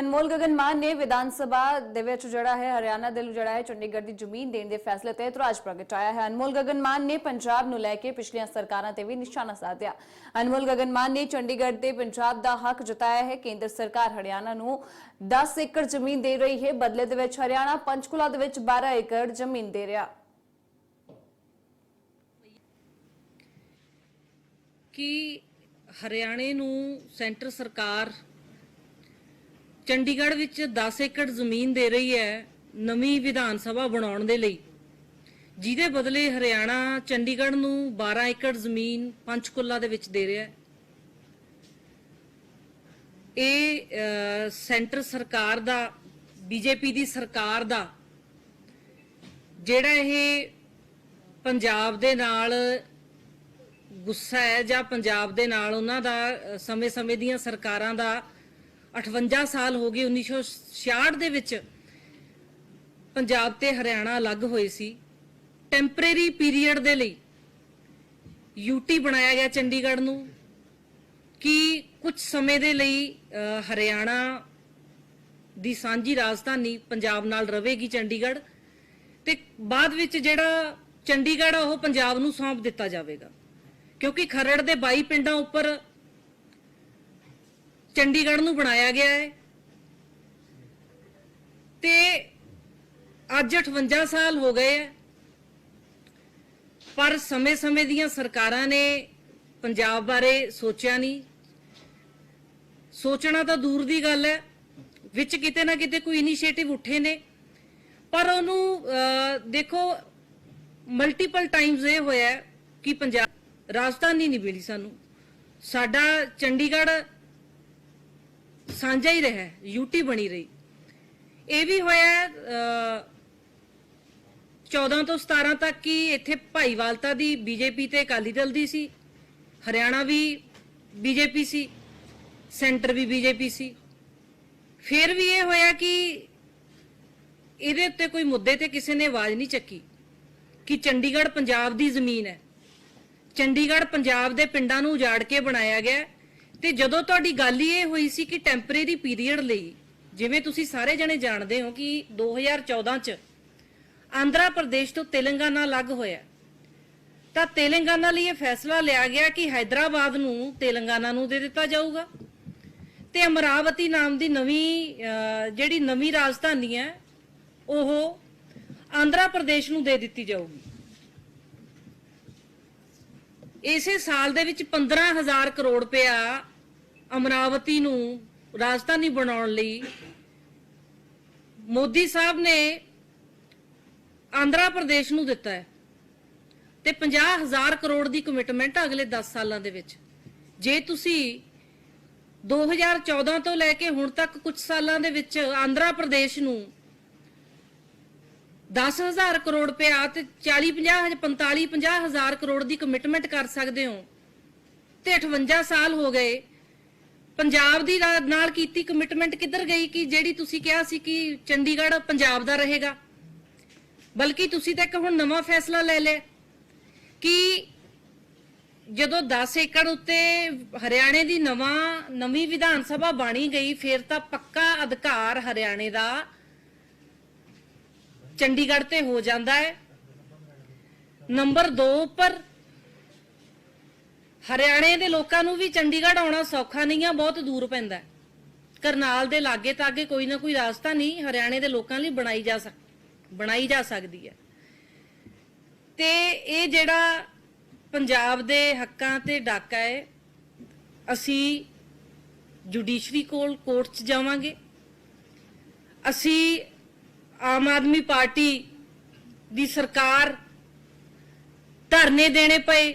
ਅਨਮੋਲ ਗਗਨ ਮਾਨ ਨੇ ਵਿਧਾਨ ਸਭਾ ਦੇ ਵਿੱਚ ਜਿਹੜਾ ਹੈ, ਹਰਿਆਣਾ ਦੇ ਜਿਹੜਾ ਹੈ, ਚੰਡੀਗੜ੍ਹ ਦੀ ਜ਼ਮੀਨ ਦੇਣ ਦੇ ਫੈਸਲੇ ਤੇ ਇਤਰਾਜ਼ ਪ੍ਰਗਟਾਇਆ ਹੈ। ਅਨਮੋਲ ਗਗਨ ਮਾਨ ਨੇ ਪੰਜਾਬ ਨੂੰ ਲੈ ਕੇ ਪਿਛਲੀਆਂ ਸਰਕਾਰਾਂ ਤੇ ਵੀ ਨਿਸ਼ਾਨਾ ਸਾਧਿਆ। ਅਨਮੋਲ ਗਗਨ ਮਾਨ ਨੇ ਚੰਡੀਗੜ੍ਹ ਤੇ ਪੰਜਾਬ ਦਾ ਹੱਕ ਜਤਾਇਆ ਹੈ। ਕੇਂਦਰ ਸਰਕਾਰ ਹਰਿਆਣਾ ਨੂੰ 10 ਏਕੜ ਜ਼ਮੀਨ ਦੇ ਰਹੀ ਹੈ। ਬਦਲੇ ਦੇ ਵਿੱਚ ਹਰਿਆਣਾ ਪੰਚਕੁਲਾ ਦੇ ਵਿੱਚ 12 ਏਕੜ ਜ਼ਮੀਨ ਦੇ ਰਿਹਾ। ਕਿ ਹਰਿਆਣੇ ਨੂੰ ਸੈਂਟਰ ਸਰਕਾਰ ਚੰਡੀਗੜ੍ਹ ਵਿੱਚ 10 ਏਕੜ ਜ਼ਮੀਨ ਦੇ ਰਹੀ ਹੈ ਨਵੀਂ ਵਿਧਾਨ ਸਭਾ ਬਣਾਉਣ ਦੇ ਲਈ। ਜਿਹਦੇ ਬਦਲੇ ਹਰਿਆਣਾ ਚੰਡੀਗੜ੍ਹ ਨੂੰ 12 ਏਕੜ ਜ਼ਮੀਨ ਪੰਚਕੁਲਾ ਦੇ ਵਿੱਚ ਦੇ ਰਿਹਾ ਹੈ। ਇਹ ਸੈਂਟਰ ਸਰਕਾਰ ਦਾ, ਬੀਜੇਪੀ ਦੀ ਸਰਕਾਰ ਦਾ, ਜਿਹੜਾ ਇਹ ਪੰਜਾਬ ਦੇ ਨਾਲ ਗੁੱਸਾ ਹੈ ਜਾਂ ਪੰਜਾਬ ਦੇ ਨਾਲ ਉਹਨਾਂ ਦਾ ਸਮੇਂ-ਸਮੇਂ ਦੀਆਂ ਸਰਕਾਰਾਂ ਦਾ 58 ਸਾਲ ਹੋ ਗਏ 1966 ਦੇ ਵਿੱਚ ਪੰਜਾਬ ਤੇ ਹਰਿਆਣਾ ਅਲੱਗ ਹੋਏ ਸੀ। ਟੈਂਪਰੇਰੀ ਪੀਰੀਅਡ ਦੇ ਲਈ ਯੂਟੀ ਬਣਾਇਆ ਗਿਆ ਚੰਡੀਗੜ੍ਹ ਨੂੰ। ਕਿ ਕੁਝ ਸਮੇਂ ਦੇ ਲਈ ਹਰਿਆਣਾ ਦੀ ਸਾਂਝੀ ਰਾਜਧਾਨੀ ਪੰਜਾਬ ਨਾਲ ਰਹੇਗੀ ਚੰਡੀਗੜ੍ਹ? ਤੇ ਬਾਅਦ ਵਿੱਚ ਜਿਹੜਾ ਚੰਡੀਗੜ੍ਹ ਆ, ਉਹ ਪੰਜਾਬ ਨੂੰ ਸੌਂਪ ਦਿੱਤਾ ਜਾਵੇਗਾ। ਕਿਉਂਕਿ ਖਰੜ ਦੇ 22 ਪਿੰਡਾਂ ਉੱਪਰ ਚੰਡੀਗੜ੍ਹ ਨੂੰ ਬਣਾਇਆ ਗਿਆ ਹੈ। ਤੇ ਅੱਜ 58 ਸਾਲ ਹੋ ਗਏ ਹੈ। ਪਰ ਸਮੇਂ-ਸਮੇਂ ਦੀਆਂ ਸਰਕਾਰਾਂ ਨੇ ਪੰਜਾਬ ਬਾਰੇ ਸੋਚਿਆ ਨਹੀਂ। ਸੋਚਣਾ ਤਾਂ ਦੂਰ ਦੀ ਗੱਲ ਹੈ। ਵਿੱਚ ਕਿਤੇ ਨਾ ਕਿਤੇ ਕੋਈ ਇਨੀਸ਼ੀਏਟਿਵ ਉੱਠੇ ਨੇ। ਪਰ ਉਹਨੂੰ ਦੇਖੋ, ਮਲਟੀਪਲ ਟਾਈਮਸ ਇਹ ਹੋਇਆ ਕਿ ਪੰਜਾਬ ਰਾਜਧਾਨੀ ਨਹੀਂ ਮਿਲੀ ਸਾਨੂੰ। ਸਾਡਾ ਚੰਡੀਗੜ੍ਹ ਸਾਂਝਾ ਹੀ ਰਿਹਾ ਯੂਟੀ ਬਣੀ ਰਹੀ। ਇਹ ਵੀ ਹੋਇਆ ਹੈ, 14 ਤੋਂ 17 ਤੱਕ ਕੀ ਇੱਥੇ ਭਾਈਵਾਲਤਾ ਦੀ ਬੀਜੇਪੀ ਤੇ ਅਕਾਲੀ ਦਲ ਦੀ ਸੀ ਹਰਿਆਣਾ ਵੀ ਬੀਜੇਪੀ ਸੀ ਸੈਂਟਰ ਵੀ ਬੀਜੇਪੀ ਸੀ। ਫਿਰ ਵੀ ਇਹ ਹੋਇਆ ਕਿ ਇਹਦੇ ਉੱਤੇ ਕੋਈ ਮੁੱਦੇ ਤੇ ਕਿਸੇ ਨੇ ਆਵਾਜ਼ ਨਹੀਂ ਚੱਕੀ ਕਿ ਚੰਡੀਗੜ੍ਹ ਪੰਜਾਬ ਦੀ ਜ਼ਮੀਨ ਹੈ। ਚੰਡੀਗੜ੍ਹ ਪੰਜਾਬ ਦੇ ਪਿੰਡਾਂ ਨੂੰ ਉਜਾੜ ਕੇ ਬਣਾਇਆ ਗਿਆ। ਤੇ ਜਦੋਂ ਤੁਹਾਡੀ ਗੱਲ ਹੀ ਇਹ ਹੋਈ ਸੀ ਕਿ ਟੈਂਪਰੇਰੀ ਪੀਰੀਅਡ ਲਈ, ਜਿਵੇਂ ਤੁਸੀਂ ਸਾਰੇ ਜਣੇ ਜਾਣਦੇ ਹੋ ਕਿ 2014 ਚ ਆਂਧਰਾ ਪ੍ਰਦੇਸ਼ ਤੋਂ ਤੇਲੰਗਾਨਾ ਅਲੱਗ ਹੋਇਆ। ਤਾਂ ਤੇਲੰਗਾਨਾ ਲਈ ਇਹ ਫੈਸਲਾ ਲਿਆ ਗਿਆ ਕਿ ਹైదరాబాద్ ਨੂੰ ਤੇਲੰਗਾਨਾ ਨੂੰ ਦੇ ਦਿੱਤਾ ਜਾਊਗਾ। ਤੇ ਅਮਰਾਵਤੀ ਨਾਮ ਦੀ ਨਵੀਂ ਜਿਹੜੀ ਨਵੀਂ ਰਾਜਧਾਨੀ ਹੈ, ਉਹ ਆਂਧਰਾ ਪ੍ਰਦੇਸ਼ ਨੂੰ ਦੇ ਦਿੱਤੀ ਜਾਊਗੀ। ਇਸੇ ਸਾਲ ਦੇ ਵਿੱਚ 15000 ਕਰੋੜ ਰੁਪਇਆ ਅਮਰਾਵਤੀ ਨੂੰ ਰਾਜਧਾਨੀ ਬਣਾਉਣ ਲਈ ਮੋਦੀ ਸਾਹਿਬ ਨੇ ਆਂਧਰਾ ਪ੍ਰਦੇਸ਼ ਨੂੰ ਦਿੱਤਾ ਹੈ ਤੇ 50000 ਕਰੋੜ ਦੀ ਕਮਿਟਮੈਂਟ ਆ ਅਗਲੇ 10 ਸਾਲਾਂ ਦੇ ਵਿੱਚ। ਜੇ ਤੁਸੀਂ 2014 ਤੋਂ ਲੈ ਕੇ ਹੁਣ ਤੱਕ ਕੁਝ ਸਾਲਾਂ ਦੇ ਵਿੱਚ ਆਂਧਰਾ ਪ੍ਰਦੇਸ਼ ਨੂੰ 10000 ਕਰੋੜ ਰੁਪਇਆ ਤੇ 40 50 45 50 ਹਜ਼ਾਰ ਕਰੋੜ ਦੀ ਕਮਿਟਮੈਂਟ ਕਰ ਸਕਦੇ ਹੋ, ਤੇ 58 ਸਾਲ ਹੋ ਗਏ ਪੰਜਾਬ ਦੀ ਨਾਲ ਕੀਤੀ ਕਮਿਟਮੈਂਟ ਕਿੱਧਰ ਗਈ ਕਿ ਜਿਹੜੀ ਤੁਸੀਂ ਕਿਹਾ ਸੀ ਕਿ ਚੰਡੀਗੜ੍ਹ ਪੰਜਾਬ ਦਾ ਰਹੇਗਾ? ਬਲਕਿ ਤੁਸੀਂ ਤਾਂ ਇੱਕ ਹੁਣ ਨਵਾਂ ਫੈਸਲਾ ਲੈ ਲਿਆ। ਕਿ ਜਦੋਂ 10 ਏਕੜ ਉੱਤੇ ਹਰਿਆਣੇ ਦੀ ਨਵਾਂ, ਨਵੀਂ ਵਿਧਾਨ ਸਭਾ ਬਣੀ ਗਈ, ਫਿਰ ਤਾਂ ਪੱਕਾ ਅਧਿਕਾਰ ਹਰਿਆਣੇ ਦਾ ਚੰਡੀਗੜ੍ਹ ਤੇ ਹੋ ਜਾਂਦਾ ਹੈ। ਨੰਬਰ 2 ਉੱਪਰ ਹਰਿਆਣੇ ਦੇ ਲੋਕਾਂ ਨੂੰ ਵੀ ਚੰਡੀਗੜ੍ਹ ਆਉਣਾ ਸੌਖਾ ਨਹੀਂ ਆ, ਬਹੁਤ ਦੂਰ ਪੈਂਦਾ ਕਰਨਾਲ ਦੇ ਲਾਗੇ ਤਾਗੇ ਕੋਈ ਨਾ ਕੋਈ ਰਾਸਤਾ ਨਹੀਂ, ਹਰਿਆਣੇ ਦੇ ਲੋਕਾਂ ਲਈ ਬਣਾਈ ਜਾ ਸਕ, ਬਣਾਈ ਜਾ ਸਕਦੀ ਹੈ। ਤੇ ਇਹ ਜਿਹੜਾ ਪੰਜਾਬ ਦੇ ਹੱਕਾਂ ਤੇ ਡਾਕਾ ਹੈ, ਅਸੀਂ ਜੁਡੀਸ਼ਰੀ ਕੋਲ ਕੋਰਟ 'ਚ ਜਾਵਾਂਗੇ। ਅਸੀਂ ਆਮ ਆਦਮੀ ਪਾਰਟੀ ਦੀ ਸਰਕਾਰ ਧਰਨੇ ਦੇਣੇ ਪਏ